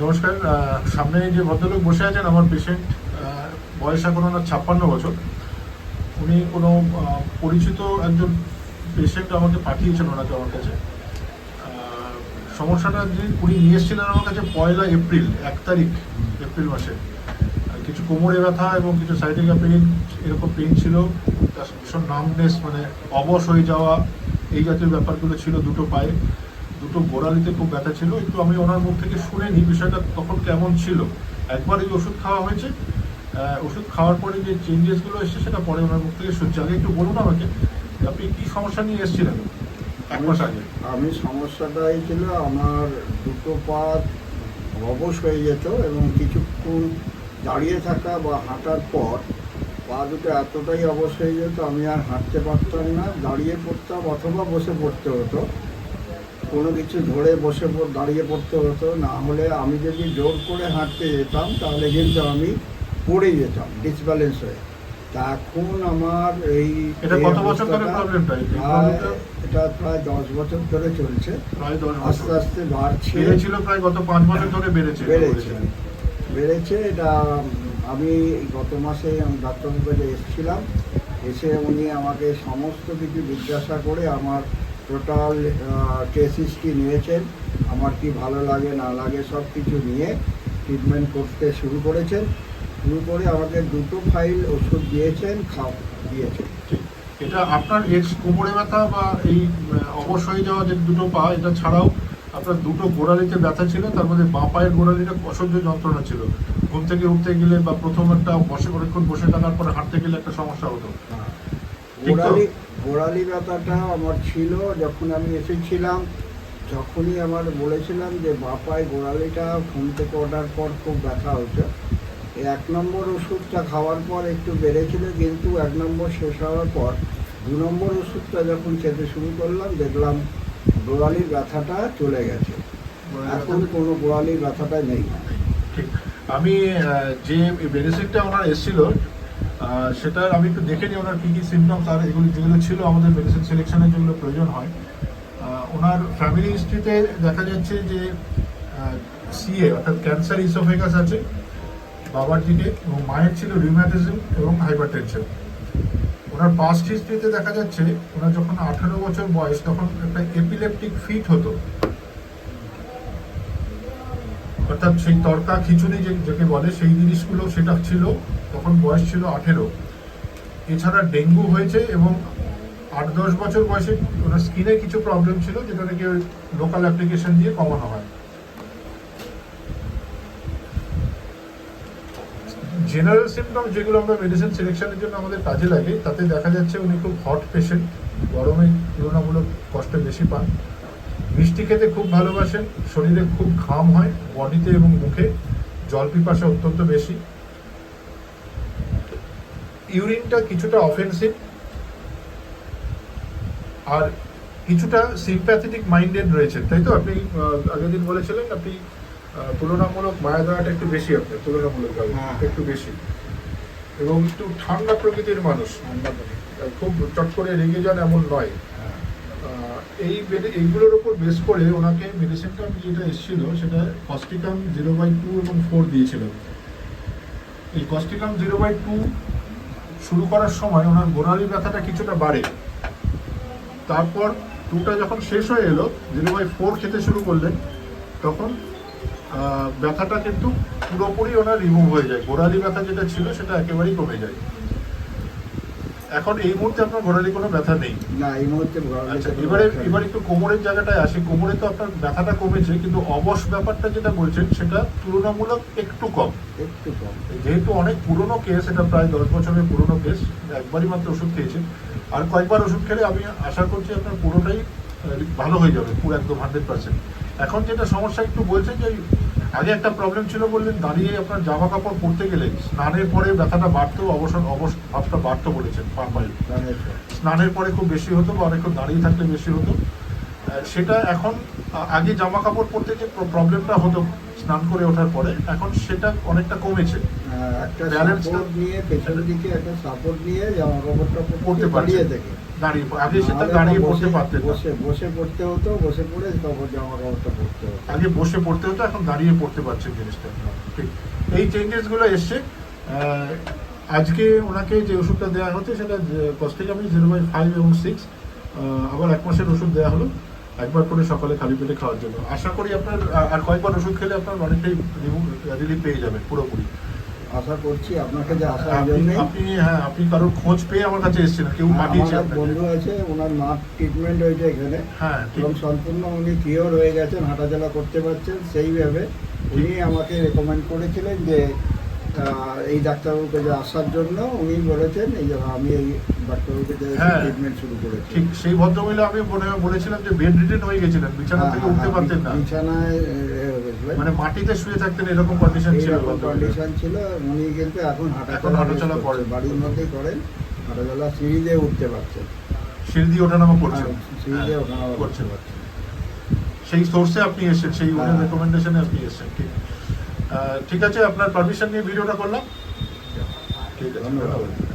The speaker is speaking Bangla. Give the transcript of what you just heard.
নমস্কার সামনে যে ভদ্রলোক বসে আছেন, আমার পেশেন্ট বয়স এখন ওনার ছাপ্পান্ন বছর। উনি কোনো পরিচিত একজন পেশেন্ট আমাকে পাঠিয়েছেন ওনাকে আমার কাছে। সমস্যাটা যে উনি নিয়ে এসেছিলেন আমার কাছে পয়লা এপ্রিল, এক তারিখ, এপ্রিল মাসে। কিছু কোমরে ব্যথা এবং কিছু সাইটিকা পেন এরকম পেন ছিল। তার ভীষণ নামনেস মানে অবশ হয়ে যাওয়া, এই জাতীয় ব্যাপারগুলো ছিল দুটো পায়ে। দুটো গোড়ালিতে খুব ব্যথা ছিল, একটু আমি ওনার মুখ থেকে শুনে নিই বিষয়টা তখন কেমন ছিল। একবার এই ওষুধ খাওয়া হয়েছে। ওষুধ খাওয়ার পরে যে চেঞ্জেসগুলো এসেছে, সেটা পরে ওনার মুখ থেকে শুনছি। আগে একটু বলুন আমাকে, আপনি কি সমস্যা নিয়ে এসেছিলেন? এক মাস আগে। আমি সমস্যাটা এই ছিল, আমার দুটো পা অবশ হয়ে যেত এবং কিছুক্ষণ দাঁড়িয়ে থাকা বা হাঁটার পর পা দুটো এতটাই অবশ হয়ে যেত, আমি আর হাঁটতে পারতাম না। দাঁড়িয়ে পড়তাম অথবা বসে পড়তে হতো। কোনো কিছু ধরে বসে দাঁড়িয়ে পড়তে হতো। না হলে আমি যদি জোর করে হাঁটতে যেতাম তাহলে কিন্তু আমি পড়ে যেতাম ডিসব্যালেন্স হয়ে। তা এখন আমার এই এটা প্রায়- দশ বছর ধরে চলছে। আস্তে আস্তে বাড়ছে। প্রায় গত পাঁচ বছর ধরে বেড়েছে। বেড়েছে। বেড়েছে এটা আমি গত মাসে আমি ডাক্তারের কাছে এসেছিলাম। এসে উনি আমাকে সমস্ত কিছু জিজ্ঞাসা করে আমার টোটাল টেস্ট হিস্ট্রি নিয়েছেন আমার কি ভালো লাগে না লাগে সব কিছু নিয়ে ট্রিটমেন্ট করতে শুরু করেছেন। শুরু করে আমাকে দুটো ফাইল ওষুধ দিয়েছেন খাও দিয়েছেন। এটা আপনার এক্স কোমরে ব্যথা বা এই আহ, অবশ হয়ে যাওয়া যে দুটো পা এটা ছাড়াও আপনার দুটো গোড়ালিতে ব্যথা ছিল তার মধ্যে বাঁ পায়ের গোড়ালিটা অসহ্য যন্ত্রণা ছিল। ঘুম থেকে উঠতে গেলে বা প্রথম একটা বসে অনেকক্ষণ বসে থাকার পরে হাঁটতে গেলে একটা সমস্যা হতো। গোড়ালি গোড়ালি ব্যথাটা আমার ছিল যখন আমি এসেছিলাম যখনই আমার বলেছিলাম যে বাপায় গোড়ালিটা ফোন থেকে ওঠার পর খুব ব্যথা হচ্ছে। এক নম্বর ওষুধটা খাওয়ার পর একটু বেড়েছিল কিন্তু এক নম্বর শেষ হওয়ার পর দু নম্বর ওষুধটা যখন খেতে শুরু করলাম দেখলাম গোড়ালির ব্যথাটা চলে গেছে। এখন কোনো গোড়ালির ব্যথাটা নেই। ঠিক। আমি যে মেডিসিনটা ওনার এসেছিল সেটা আমি একটু দেখে নিই ওনার কী কী সিমটমস আর এগুলো যেগুলো ছিল আমাদের মেডিসিন সিলেকশনের যেগুলো প্রয়োজন হয়। ওনার ফ্যামিলি হিস্ট্রিতে দেখা যাচ্ছে যে সিএ অর্থাৎ ক্যান্সার ইসোফেগাস আছে, বাবার দিকে, এবং মায়ের ছিল রিউম্যাটিজম এবং হাইপার টেনশন ওনার পাস্ট হিস্ট্রিতে দেখা যাচ্ছে, ওনার যখন আঠেরো বছর বয়স, তখন একটা এপিলেপটিক ফিট হতো। অর্থাৎ সেই তরকা খিচুড়ি যে, যাকে বলে, সেই জিনিসগুলো সেটা ছিল। তখন বয়স ছিল আঠেরো। এছাড়া ডেঙ্গু হয়েছে এবং আট দশ বছর বয়সে ওনার স্কিনে কিছু প্রবলেম ছিল যেটা নাকি ওই লোকাল অ্যাপ্লিকেশন দিয়ে কমানো হয়। জেনারেল সিমটম যেগুলো আমরা মেডিসিন সিলেকশনের জন্য আমাদের কাজে লাগে, তাতে দেখা যাচ্ছে উনি খুব হট পেশেন্ট গরমে তুলনামূলক কষ্ট বেশি পান। মিষ্টি খেতে খুব ভালোবাসেন, শরীরে খুব ঘাম হয় বডিতে এবং মুখে, জল পিপাসা অত্যন্ত বেশি। ইউরিনটা কিছুটা অফেন্সিভ আর কিছুটা সিম্প্যাথেটিক মাইন্ডেড রয়েছেন তাই তো? আপনি আগের দিন বলেছিলেন আপনি তুলনামূলক মায়া দেওয়াটা একটু বেশি আপনার তুলনামূলক হ্যাঁ। একটু বেশি। এবং একটু ঠান্ডা প্রকৃতির মানুষ। খুব চট করে রেগে যান এমন নয়। আহ, এই এইগুলোর উপর বেস করে ওনাকে মেডিসিনটা আমি যেটা এসেছিল সেটা কস্টিকাম জিরো বাই টু এবং ফোর দিয়েছিলাম এই কস্টিকাম জিরো বাই টু শুরু করার সময় ওনার গোড়ালি ব্যথাটা কিছুটা বাড়ে। তারপর টুটা যখন শেষ হয়ে এলো জিরো ফোর খেতে শুরু করলেন, তখন ব্যথাটা কিন্তু পুরোপুরি ওনার রিমুভ হয়ে যায়। গোড়ালি ব্যথা যেটা ছিল, সেটা একেবারেই কমে যায়। এখন এই মুহূর্তে আপনার গোড়ালি কোনো ব্যথা নেই? না এই মুহূর্তে আচ্ছা এবারে এবার একটু কোমরের জায়গাটায় আসি। কোমরে তো আপনার ব্যথাটা কমেছে কিন্তু অবশ ব্যাপারটা যেটা বলছেন সেটা তুলনামূলক একটু কম। একটু কম। যেহেতু অনেক পুরনো কেস এটা প্রায় দশ বছরের পুরনো কেস একবারই মাত্র ওষুধ খেয়েছে আর কয়েকবার ওষুধ খেলে আমি আশা করছি আপনার পুরোটাই ভালো হয়ে যাবে পুরো একদম হান্ড্রেড পার্সেন্ট এখন যেটা সমস্যা একটু বলছেন যে আগে একটা প্রবলেম ছিল বললেন দাঁড়িয়ে আপনার জামা কাপড় পরতে গেলে স্নানের পরে ব্যথাটা বাড়তো অবসর অবস ভাবটা বাড়তো বলেছেন পাম্পাই স্নানের পরে খুব বেশি হতো বা অনেকক্ষণ দাঁড়িয়ে থাকলে বেশি হতো। সেটা এখন আগে জামা কাপড় পরতে যে প্রবলেমটা হতো স্নান করে ওঠার পরে এখন সেটা অনেকটা কমেছে। হ্যাঁ, একটা সাপোর্ট নিয়ে পেছনের দিকে একটা সাপোর্ট নিয়ে জামা কাপড়টা পরতে পরতে পারছে। দাঁড়িয়ে থেকে। দাঁড়িয়ে আগে সেটা দাঁড়িয়ে পড়তে বসে- বসে বসে পড়তে হতো বসে পড়ে তারপর জামা কাপড়টা হতো। আগে বসে পড়তে হতো এখন দাঁড়িয়ে পড়তে পারছেন জিনিসটা। ঠিক। এই চেঞ্জেসগুলো এসছে আজকে ওনাকে যে ওষুধটা দেওয়া হচ্ছে সেটা কস্টিকামি জিরো বাই ফাইভ এবং সিক্স আবার এক মাসের ওষুধ দেওয়া হলো। একবার করে সকালে খালি পেটে খাওয়ার জন্য। আশা করি আপনার আর কয়েকবার ওষুধ খেলে আপনার অনেকটাই রিলিফ পেয়ে যাবেন পুরোপুরি। আশা করছি আপনাকে যে আসার আপনি আপনি হ্যাঁ আপনি কারোর খোঁজ পেয়ে আমার কাছে এসেছেন কেউ পাঠিয়েছে এক আপনাকে। বন্ধু আছে ওনার নাক ট্রিটমেন্ট হয়েছে এখানে। হ্যাঁ এবং সম্পূর্ণ উনি কিওর হয়ে গেছেন হাঁটাচলা করতে পারছেন সেইভাবে উনি আমাকে রেকমেন্ড করেছিলেন যে এই ডাক্তারবাবুকে যে আসার জন্য উনি বলেছেন এই যে আমি এই ডাক্তারবাবুকে যে হ্যাঁ। ট্রিটমেন্ট শুরু করেছি। ঠিক সেই ভদ্রমহিলা আমি মনে হয় বলেছিলাম যে বেড রিটেন হয়ে গেছিলেন বিছানা থেকে উঠতে পারতেন না। হ্যাঁ, বিছানায় মানে মাটিতে শুয়ে থাকতেন এরকম কন্ডিশন ছিল কন্ডিশন ছিল উনি কিন্তু এখন হাঁটাচলা হাঁটাচলা করেন। বাড়ির মধ্যেই করেন হাঁটাচলা সিঁড়ি দিয়ে উঠতে পারছেন। সিঁড়ি দিয়ে ওঠানামা করছেন। হ্যাঁ, সিঁড়ি দিয়ে হ্যাঁ, ওঠানামা করছেন। সেই সোর্সে আপনি এসেছেন সেই হ্যাঁ। রেকমেন্ডেশনে আপনি এসেছেন ঠিক। ঠিক আছে আপনার পারমিশন নিয়ে ভিডিওটা করলাম ঠিক আছে ধন্যবাদ।